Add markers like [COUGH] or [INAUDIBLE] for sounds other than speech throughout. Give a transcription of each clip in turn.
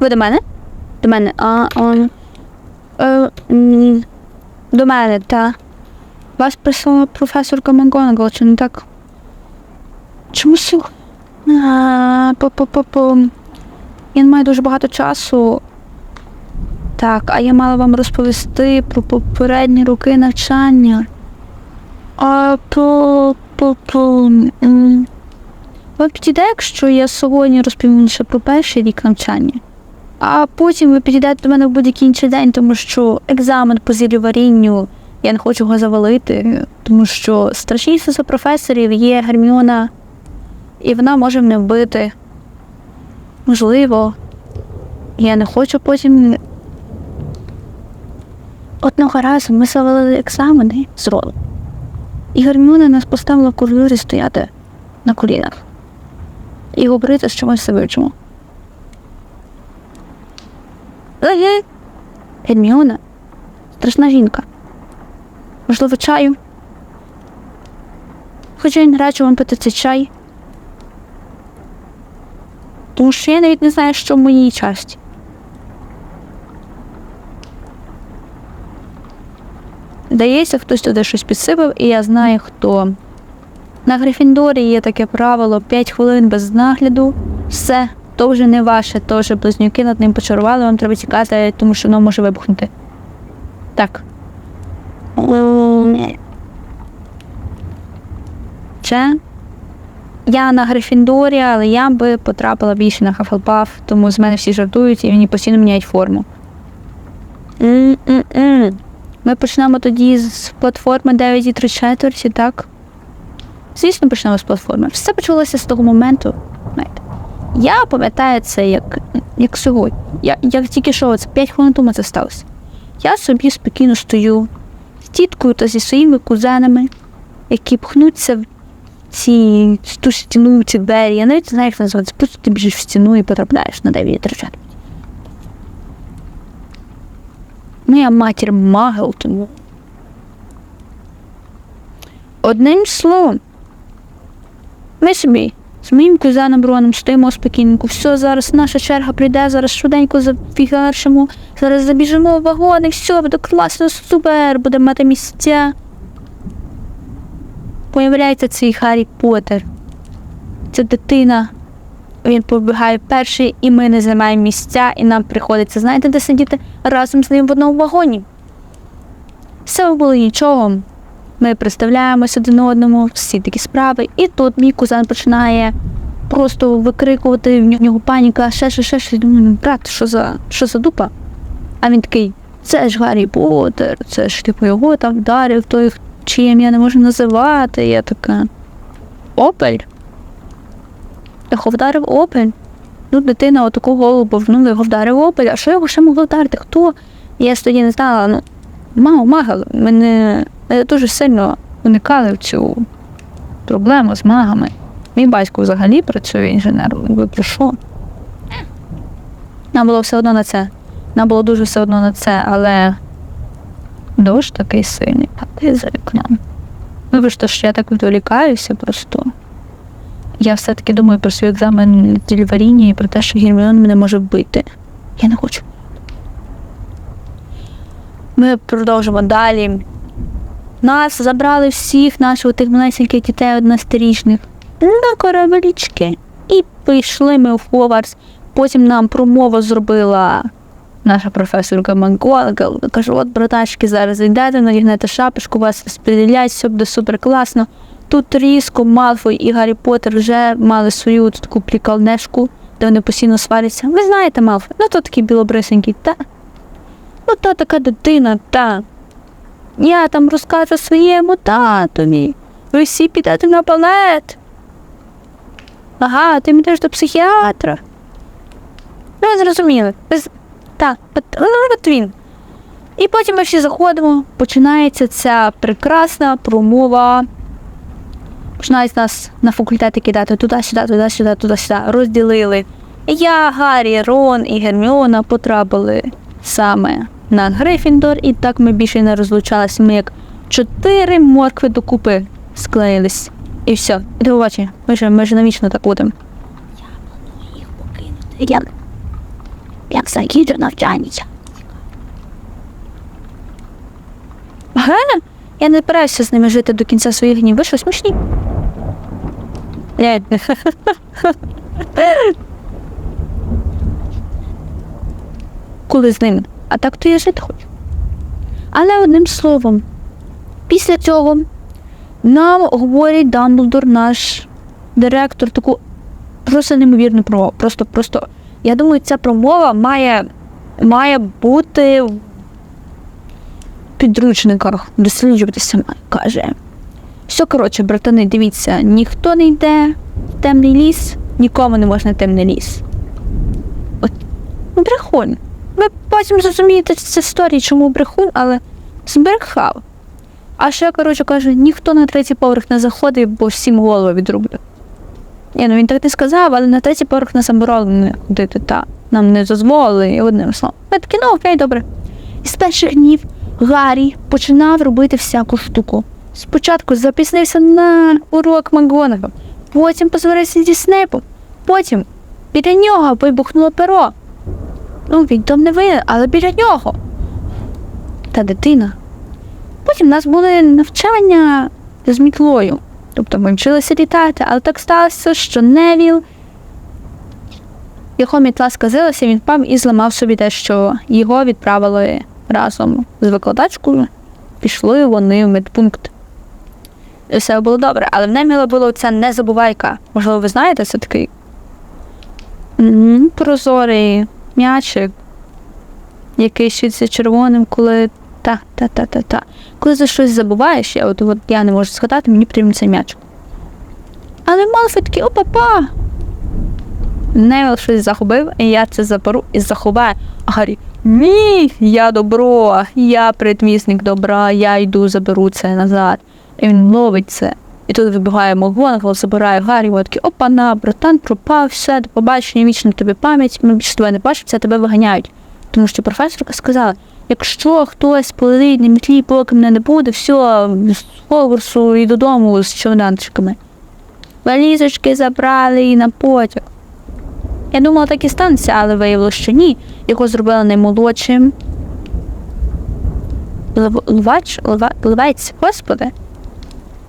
Ви до мене? До мене. А, а, е, до мене, та. Вас прислала професорка МакГонагал, чи не так? Чому сил? Я не маю дуже багато часу. Так, а я мала вам розповісти про попередні роки навчання. А по по по м, ви підійде, якщо я сьогодні розповім лише про перший рік навчання, а потім ви підійдете до мене в будь-який інший день, тому що екзамен по зіллюварінню, я не хочу його завалити, тому що страшніше за професорів є Герміона, і вона може мене вбити. Можливо, я не хочу потім. Одного разу ми завалили екзамени з Ролом. І Герміона нас поставила в коридорі стояти на колінах і говорити, що ми все вивчимо. Еге. Герміона страшна жінка. Можливо, чаю. Хоча я не вам пити цей чай. Тому що я навіть не знаю, що в моїй часті. Здається, хтось туди щось підсипав, і я знаю хто. На Грифіндорі є таке правило 5 хвилин без нагляду. Все, то вже не ваше, то вже близнюки над ним почарували, вам треба тікати, тому що воно може вибухнути. Так. Че? Я на Грифіндорі, але я би потрапила більше на Хафелпаф, тому з мене всі жартують і мені постійно міняють форму. М-м-м. Ми почнемо тоді з платформи 9 і 3 четверті, так? Звісно, почнемо з платформи. Все почалося з того моменту. Знаєте. Я пам'ятаю це як, як сьогодні. Я, як тільки що, це 5 хвилин тому це сталося. Я собі спокійно стою з тіткою та зі своїми кузенами, які пхнуться в ці ту стіну, ці двері. Я навіть не знаю, як називається. Просто ти біжиш в стіну і потрапляєш на 9 і 3 четверті. Моя матір магел, тому. Одним словом, ми собі з моїм кузеном Роном стоїмо спокійненько. Все, зараз наша черга прийде, зараз швиденько зафігаршимо, зараз забіжимо в вагони, все, буде класно, супер, буде мати місця. Появляється цей Гаррі Поттер. Ця дитина. Він побігає перший, і ми не займаємо місця, і нам приходиться, знаєте, де сидіти разом з ним в одному вагоні. Все було нічого. Ми представляємось один одному, всі такі справи. І тут мій кузен починає просто викрикувати в нього паніка, ще ще ще ще. Думаю, «Ну, брат, що за що за дупа? А він такий, це ж Гаррі Поттер, це ж типу його там вдарив, той чим я не можу називати. Я така. Опель? Його вдарив Опель. Ну, дитина отаку голову повнула, його вдарив Опель. А що його ще могло вдарити? Хто? Я ж тоді не знала, ну, мама, магал, мене дуже сильно уникали в цю проблему з магами. Мій батько взагалі працює інженером. Про що? Нам було все одно на це. Нам було дуже все одно на це, але дощ такий сильний, а ти за вікном. Вибачте, що я так відволікаюся просто. Я все-таки думаю про свій екзамен з дільваріння і про те, що Герміон мене може вбити. Я не хочу. Ми продовжимо далі. Нас забрали всіх наших тих маленьких дітей однострічних на кораблічки. І пішли ми в Ховарс. Потім нам промову зробила наша професорка Макгонгал. Каже, от, братачки, зараз йдете, надягнете шапочку, вас розподілять, все буде супер класно. Тут різко Малфой і Гаррі Поттер вже мали свою таку приколнешку, де вони постійно сваряться. Ви знаєте, Малфой, ну то такий білобрисенький, та. Ну то така дитина, та. Я там розкажу своєму татові. Ви всі підете на балет. Ага, ти підеш до психіатра. Ну, ви зрозуміли. Ви Так, от він. І потім ми всі заходимо, починається ця прекрасна промова. Починають нас на факультети кидати туди-сюди, туди-сюди, туди-сюди. Розділили. Я, Гаррі, Рон і Герміона потрапили саме на Грифіндор, і так ми більше не розлучалися. Ми як чотири моркви докупи склеїлись. І все. І до побачення. Ми ж, ми ж навічно так будемо. Я планую їх покинути. Я... як закінчу навчання. Ага, я не збираюся з ними жити до кінця своїх днів. Ви що, смішні? Ні. [LAUGHS] Коли з ними. А так то я жити хочу. Але одним словом, після цього нам говорить Дамблдор, наш директор, таку просто неймовірну промову. Просто, просто, я думаю, ця промова має, має бути в підручниках, досліджуватися, каже. Все, коротше, братани, дивіться, ніхто не йде в темний ліс, нікому не можна темний ліс. От, ну, брехун. Ви потім зрозумієте з історії, чому брехун, але збрехав. А ще, коротше, каже, ніхто на третій поверх не заходить, бо всім голову відрублять. Ні, ну він так не сказав, але на третій поверх нас заборонено ходити, та нам не дозволили, і одним словом. Ми такі, ну окей, добре. І з перших днів Гаррі починав робити всяку штуку. Спочатку запізнився на урок Макгонагал, потім посварився зі Снейпом, потім біля нього вибухнуло перо. Ну, він там не винен, але біля нього. Та дитина. Потім у нас були навчання з мітлою. Тобто ми вчилися літати, але так сталося, що Невіл, його мітла сказилася, він впав і зламав собі те, що його відправили разом з викладачкою. Пішли вони в медпункт. І все було добре. Але в Неміла було це незабувайка. Можливо, ви знаєте, це такий прозорий м'ячик, який світиться червоним, коли та, та, та, та, та. Коли за щось забуваєш, я от, от я не можу згадати, мені потрібен цей м'ячик. Але Малфой такий, о, папа. Невіл щось загубив, і я це заберу і заховаю. А Гаррі, ні, я добро, я предмісник добра, я йду, заберу це назад. І він ловить це. І тут вибігає Могонгол, забирає Гаррі, от такий, опа-на, братан, пропав, все, до побачення, вічно тобі пам'ять, ми більше тебе не бачимо, це тебе виганяють. Тому що професорка сказала, якщо хтось полетить на мітлі, поки мене не буде, все, з Хогвартсу і додому з човнанчиками. Валізочки забрали і на потяг. Я думала, так і станеться, але виявилося, що ні. Його зробили наймолодшим. Лев- Лвач? Лва- Левець, господи.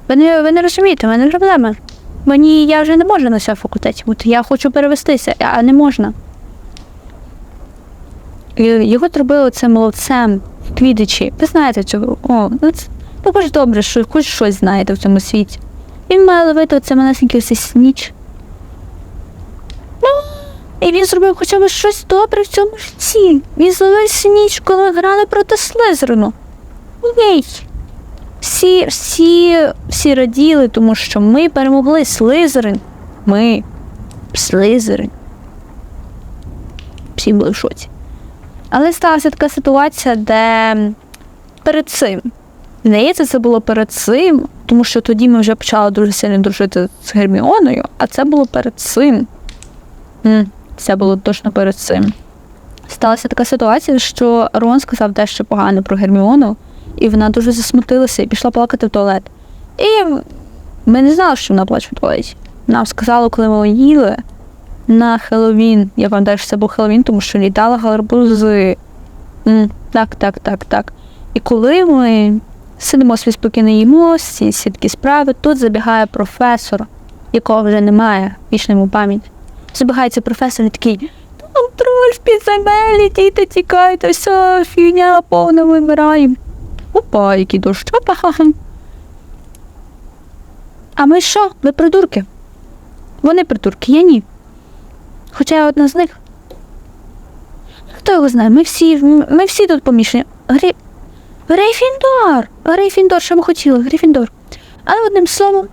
Ви не, ви не розумієте, в мене проблема. Мені я вже не можу на цьому факультеті бути. Я хочу перевестися, а не можна. І Його зробили це молодцем Квідичі. Ви знаєте цього. О, ну це ну, добре, що хоч щось знаєте в цьому світі. Він має ловити оце малесенький ось сніч. Ну, і він зробив хоча б щось добре в цьому житті. Він зловив сніч, коли грали проти Слизерину. Єй! Всі, всі, всі раділи, тому що ми перемогли Слизерин. Ми. Слизерин. Всі були в шоці. Але сталася така ситуація, де перед цим. Здається, це було перед цим, тому що тоді ми вже почали дуже сильно дружити з Герміоною, а це було перед цим. Це було точно перед цим. Сталася така ситуація, що Рон сказав дещо погане про Герміону, і вона дуже засмутилася і пішла плакати в туалет. І ми не знали, що вона плаче в туалеті. Нам сказали, коли ми їли на Хеллоуін. Я пам'ятаю, що це був Хеллоуін, тому що літали гарбузи. Так, так, так, так. І коли ми сидимо собі спокійно їмо, всі, такі справи, тут забігає професор, якого вже немає, вічна йому пам'ять. Забігає професор і такий. Там троль в підземелі, діти тікайте, все, фігня повна вимираємо. Опа, який дощ, опа, ха-ха. А ми що? Ви придурки? Вони придурки, я ні. Хоча я одна з них. Хто його знає? Ми всі, ми всі тут помішані. Грі... Грейфіндор! Грейфіндор, що ми хотіли? Грифіндор. Але одним словом,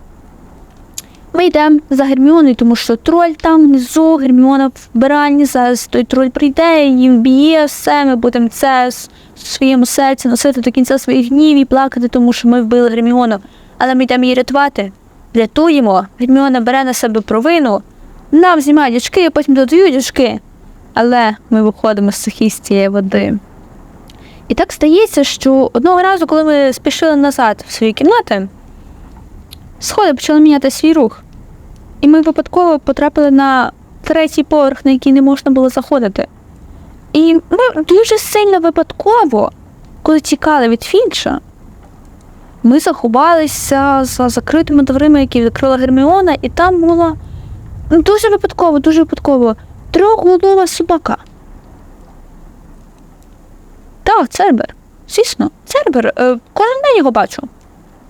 ми йдемо за Герміоною, тому що троль там внизу, Герміона в вбиральні, зараз той троль прийде, і б'є все, ми будемо це в своєму серці носити до кінця своїх днів і плакати, тому що ми вбили Герміону. Але ми йдемо її рятувати. Рятуємо. Герміона бере на себе провину, нам знімають дічки, а потім додають дічки. Але ми виходимо з сухі з цієї води. І так стається, що одного разу, коли ми спішили назад в свої кімнати, сходи почали міняти свій рух. І ми випадково потрапили на третій поверх, на який не можна було заходити. І ми дуже сильно випадково, коли тікали від Фінча, ми заховалися за закритими дверима, які відкрила Герміона, і там була дуже випадково, дуже випадково трьохголова собака. Так, Цербер. Звісно, Цербер. Е, кожен день його бачу.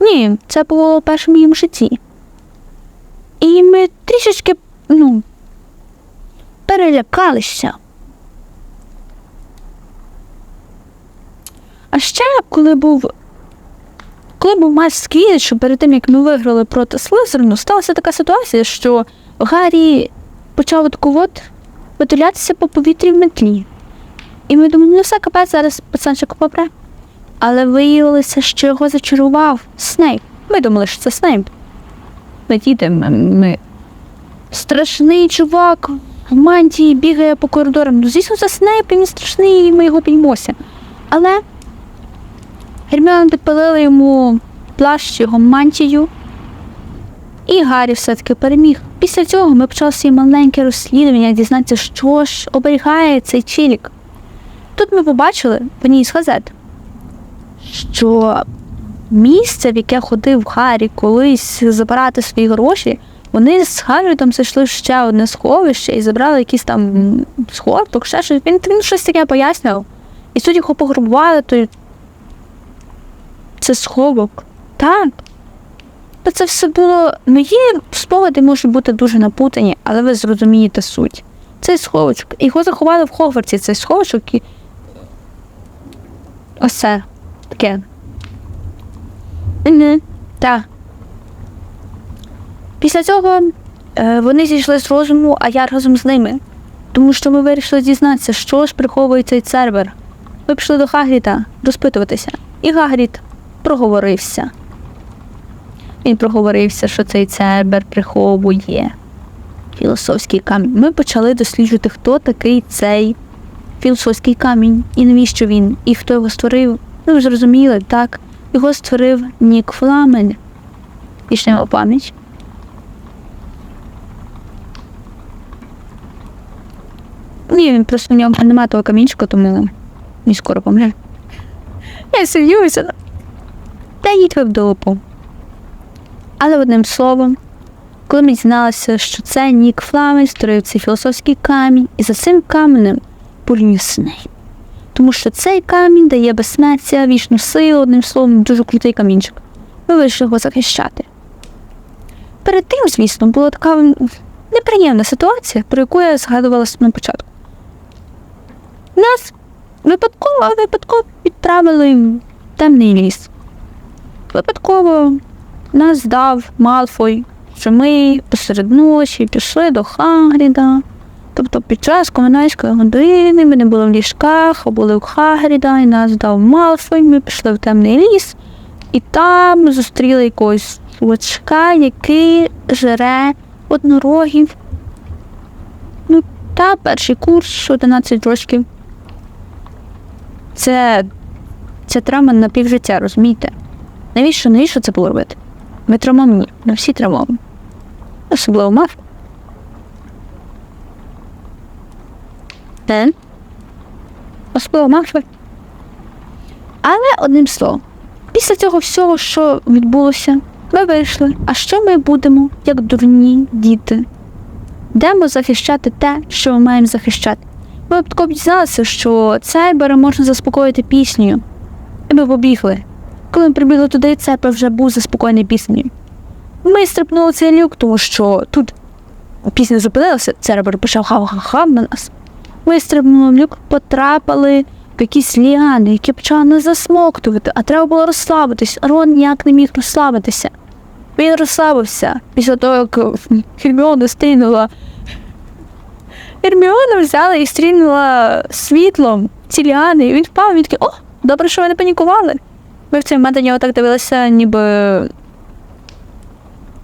Ні, це було перше в моєму житті. І ми трішечки, ну, перелякалися. А ще, коли був. Коли був матч з Квіддічем, перед тим, як ми виграли проти Слизерину, сталася така ситуація, що Гаррі почав таку от витулятися по повітрі в метлі. І ми думали, ну все, капець, зараз пацанчик попре. Але виявилося, що його зачарував Снейп. Ми думали, що це Снейп. Ми діти, ми. Страшний чувак в мантії бігає по коридорам. Ну, звісно, це Снейп, він страшний, і ми його піймося. Але Герміона підпалила йому плащ, його мантію. І Гаррі все-таки переміг. Після цього ми почали свій маленьке розслідування, дізнатися, що ж оберігає цей чилік. Тут ми побачили в одній з газет, що місце, в яке ходив Гаррі колись забирати свої гроші, вони з Гаррітом зайшли в ще одне сховище і забрали якийсь там схорток, ще щось. Він, він щось таке пояснював. І тут його пограбували, то це сховок. Так. Та це все було. Мої спогади можуть бути дуже напутані, але ви зрозумієте суть. Цей сховочок. Його заховали в Хогвартсі, цей сховочок і. Ось це. Таке. Угу. Так. Після цього е, вони зійшли з розуму, а я разом з ними. Тому що ми вирішили дізнатися, що ж приховує цей цербер. Ми пішли до Хагріта розпитуватися. І Гагріт проговорився. Він проговорився, що цей цербер приховує філософський камінь. Ми почали досліджувати, хто такий цей філософський камінь і навіщо він, і хто його створив. Ну, ви зрозуміли, так? Його створив Нік Фламель. Його пам'ять. Ні, він просто в ньому немає того камінчика, тому він скоро помре. Я серйозно. Та їдь ви в допу. Але одним словом, коли ми дізналися, що це Нік Фламель створив цей філософський камінь, і за цим каменем Снейп. Тому що цей камінь дає безсмертя, вічну силу, одним словом, дуже крутий камінчик. Ми вирішили його захищати. Перед тим, звісно, була така неприємна ситуація, про яку я згадувала на початку. Нас випадково, випадково відправили в темний ліс. Випадково нас здав Малфой, що ми посеред ночі пішли до Хагріда. Тобто під час комендантської години ми не були в ліжках, а були у Хагріда, і нас дав Малфой, ми пішли в темний ліс, і там зустріли якогось чувачка, який жере однорогів. Ну, та перший курс, 11 років. Це, це травма на півжиття, розумієте? Навіщо, навіщо це було робити? Ми травмовані, на всі травмовані. Особливо мав. Те. Особливо мавши. Але одним словом, після цього всього, що відбулося, ми вийшли. А що ми будемо, як дурні діти? Йдемо захищати те, що ми маємо захищати. Ми випадково дізналися, що цербера можна заспокоїти піснею. І ми побігли. Коли ми прибігли туди, цербер вже був заспокоєний піснею. Ми стрипнули цей люк, тому що тут пісня зупинилася, цербер почав ха-ха-ха на нас. Ми стрибнули в люк, потрапили в якісь ліани, які почали нас засмоктувати, а треба було розслабитись. Рон ніяк не міг розслабитися. Він розслабився після того, як Герміона стрільнула. Герміона взяла і стрільнула світлом ці ліани, і він впав, він такий, о, добре, що ви не панікували. Ми в цей момент на нього так дивилися, ніби.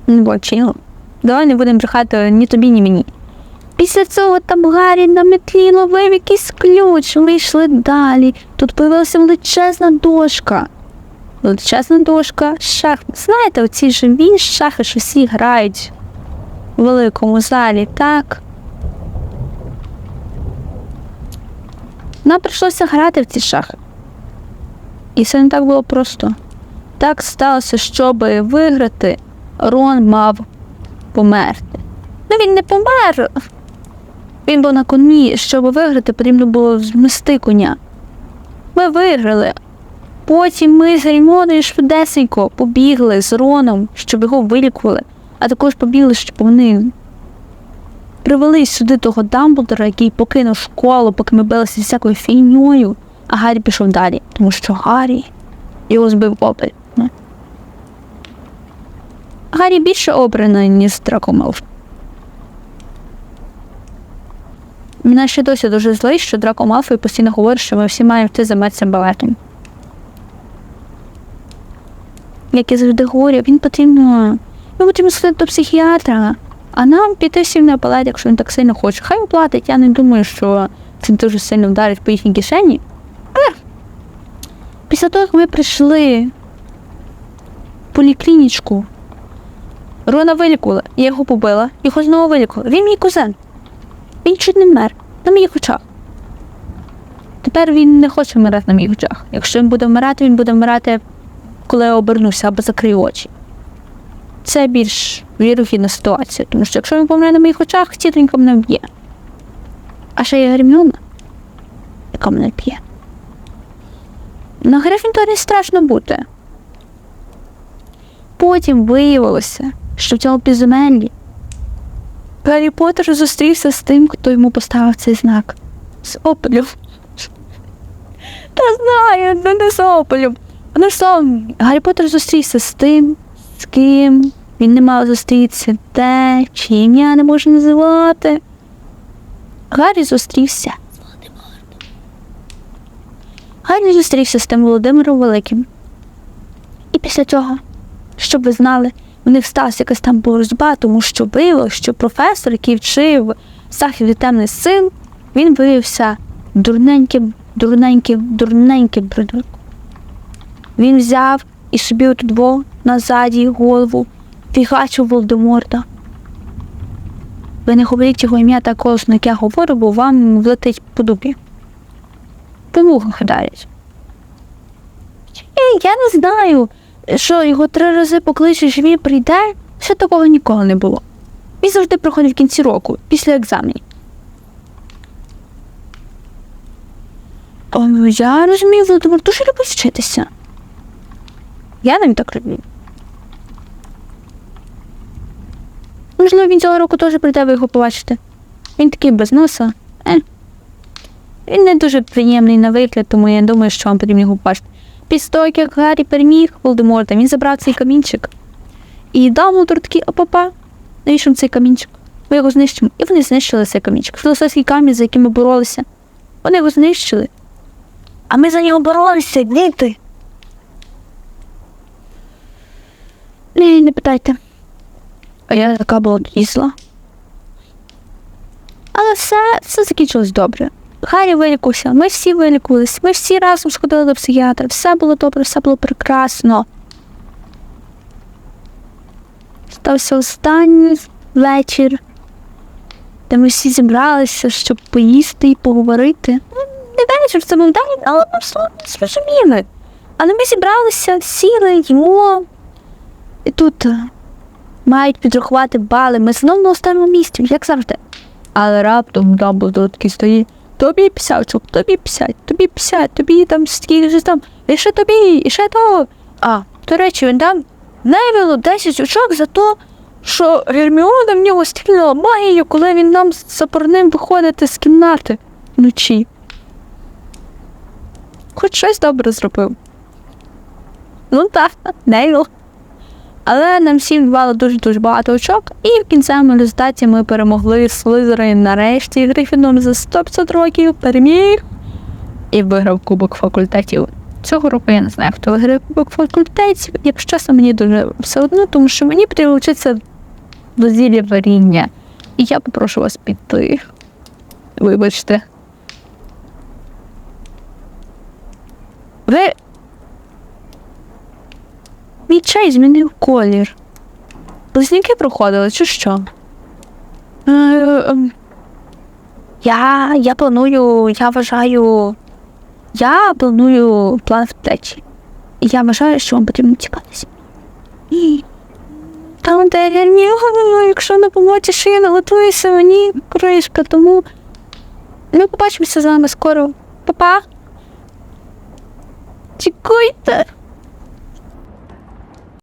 Ну, чило. Давай не будемо брехати ні тобі, ні мені. Після цього там Гаррі на метлі ловив якийсь ключ, ми йшли далі. Тут появилася величезна дошка. Величезна дошка, шах. Знаєте, оці живі шахи, що всі грають у великому залі, так? Нам прийшлося грати в ці шахи. І це не так було просто. Так сталося, щоб виграти, Рон мав померти. Ну він не помер. Він був на коні. Щоб виграти, потрібно було змести коня. Ми виграли. Потім ми з Герміоною швидесенько побігли з Роном, щоб його вилікували, а також побігли, щоб вони привели сюди того Дамблдора, який покинув школу, поки ми билися з всякою фігньою, а Гаррі пішов далі, тому що Гаррі його збив опель. Гаррі більше обраний, ніж Драко Малфой. Мене ще досі дуже злий, що Драко Малфой постійно говорить, що ми всі маємо йти займатися балетом. Як я завжди говорю, він потрібно. Він потрібно сходити до психіатра, а нам піти всім на балет, якщо він так сильно хоче. Хай оплатить, я не думаю, що це дуже сильно вдарить по їхній кишені. Але після того, як ми прийшли в поліклінічку, Рона вилікувала, я його побила, його знову вилікувала. Він мій кузен. Він чуть не вмер на моїх очах. Тепер він не хоче вмирати на моїх очах. Якщо він буде вмирати, він буде вмирати, коли я обернуся або закрию очі. Це більш вірогідна ситуація, тому що якщо він помре на моїх очах, тітонька мене вб'є. А ще є Герміона, яка мене б'є. На Грифіндорі страшно бути. Потім виявилося, що в цьому підземеллі Гаррі Поттер зустрівся з тим, хто йому поставив цей знак. З опелем. Та знаю, ну не з опелем. Ну що, Гаррі Поттер зустрівся з тим, з ким він не мав зустрітися, те, чи ім'я не можу називати. Гаррі зустрівся. Гаррі зустрівся з тим Володимиром Великим. І після цього, щоб ви знали, у них сталася якась там боротьба, тому що виявилося, що професор, який вчив захід темних сил, він виявився дурненьким, дурненьким, дурненьким придурком. Він взяв і собі от двох назаді голову фігачив Волдеморта. Ви не говоріть його ім'я так голосно, як я говорю, бо вам влетить по дубі. По вухах вдарять. І я не знаю, що його три рази покличеш, він прийде, ще такого ніколи не було. Він завжди приходить в кінці року, після екзаменів. О, я розумію, Володимир дуже любить вчитися. Я навіть так роблю. Можливо, він цього року теж прийде, ви його побачите. Він такий без носа. Е. Він не дуже приємний на вигляд, тому я думаю, що вам потрібно його побачити. Після того, як Гаррі переміг Волдеморта, він забрав цей камінчик. І Дамблдор такий, опа, навіщо цей камінчик? Ми його знищимо. І вони знищили цей камінчик. Філософський камінь, за яким ми боролися. Вони його знищили. А ми за нього боролися, діти. Не, не питайте. А я така була тоді. Але все, все закінчилось добре. Гаррі вилікувався, ми всі вилікувалися, ми всі разом сходили до психіатра, все було добре, все було прекрасно. Стався останній вечір, де ми всі зібралися, щоб поїсти і поговорити. Ну, Не вечір, це був день, але ми все зрозуміли. Але ми зібралися, сіли, їмо. І тут е, мають підрахувати бали. Ми знову на останньому місці, як завжди. Але раптом Дамблдор такий стоїть. Тобі 50 очок, тобі 50, тобі 50, тобі там стільки ж там, і ще тобі, і ще то. А, до речі, він дам Невілу 10 очок за те, що Герміона в нього стріляла магією, коли він нам заборонив виходити з кімнати вночі. Хоч щось добре зробив. Ну так, Невіл. Але нам всім давало дуже-дуже багато очок, і в кінцевому результаті ми перемогли Слизерин нарешті Грифіндор за 150 років переміг і виграв Кубок факультетів. Цього року я не знаю, хто виграє Кубок факультетів. Якщо чесно, мені дуже все одно, тому що мені потрібно вчитися до зілля варіння. І я попрошу вас піти. Вибачте. Ви Мій чай змінив колір. Близнюки проходили, чи що? Е, ем, я, я планую, я вважаю, Я планую план втечі. І я вважаю, що вам потрібно тікати зі. Там, де Герміона, якщо не помочиш, що я налатуюся мені кришка, тому ми побачимося з вами скоро. Па-па! Чекуйте!